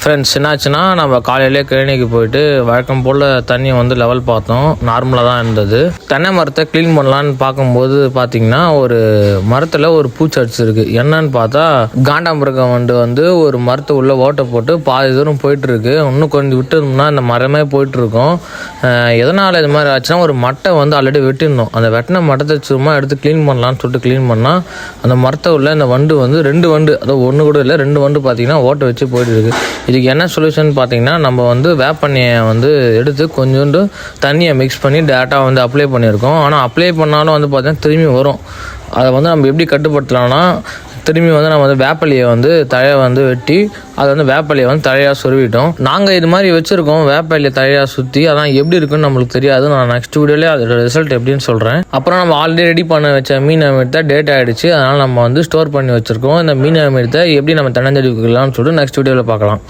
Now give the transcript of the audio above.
Friends என்னாச்சுன்னா நம்ம காலையிலே கிளினிக்கு போயிட்டு வழக்கம் போல் தண்ணி வந்து லெவல் பார்த்தோம். நார்மலாக தான் இருந்தது. தென்னை மரத்தை க்ளீன் பண்ணலான்னு பார்க்கும்போது பார்த்தீங்கன்னா ஒரு மரத்தில் ஒரு பூச்சி அடிச்சிருக்கு. என்னன்னு பார்த்தா காண்டாமிருகம் வண்டு வந்து ஒரு மரத்தை உள்ளே ஓட்டை போட்டு பாதி தூரம் போயிட்டுருக்கு. இன்னும் கொஞ்சம் விட்டுருந்தோம்னா இந்த மரமே போயிட்டுருக்கோம். எதனால் இது மாதிரி ஆச்சுன்னா ஒரு மட்டை வந்து ஆல்ரெடி வெட்டியிருந்தோம். அந்த வெட்டின மட்டத்தை சும்மா எடுத்து க்ளீன் பண்ணலான்னு சொல்லிட்டு க்ளீன் பண்ணால் அந்த மரத்தை உள்ள இந்த வண்டு வந்து ரெண்டு வண்டு அதாவது ஒன்று கூட இல்லை ரெண்டு வண்டு பார்த்தீங்கன்னா ஓட்டை வச்சு போயிட்டு இருக்கு இதுக்கு என்ன சொல்யூஷன் பார்த்தீங்கன்னா நம்ம வந்து வேப்பண்ணியை வந்து எடுத்து கொஞ்சோண்டு தண்ணியை மிக்ஸ் பண்ணி டேரெக்டாக வந்து அப்ளை பண்ணியிருக்கோம். ஆனால் அப்ளை பண்ணாலும் வந்து பார்த்தீங்கன்னா திரும்பி வரும். அதை வந்து நம்ம எப்படி கட்டுப்படுத்தலாம்னா திரும்பி வந்து நம்ம வந்து வேப்பலையை வந்து தழையை வந்து வெட்டி அதை வந்து வேப்பலையை வந்து தழையாக சொருவிட்டோம். நாங்கள் இது மாதிரி வச்சுருக்கோம் வேப்பலையை தழையாக சுற்றி அதான் எப்படி இருக்குன்னு நம்மளுக்கு தெரியாது. நான் நெக்ஸ்ட் வீடியோலேயே அதோட ரிசல்ட் எப்படின்னு சொல்கிறேன் அப்புறம் நம்ம ஆல்ரெடி ரெடி பண்ண வச்ச மீன் அமிர்தத்தை டேட் ஆகிடுச்சு அதனால் நம்ம வந்து ஸ்டோர் பண்ணி வச்சுருக்கோம். இந்த மீன் அமிர்தத்தை எப்படி நம்ம தன்னந்தடி வைக்கலாம்னு சொல்லிட்டு நெக்ஸ்ட் வீடியோவில் பார்க்கலாம்.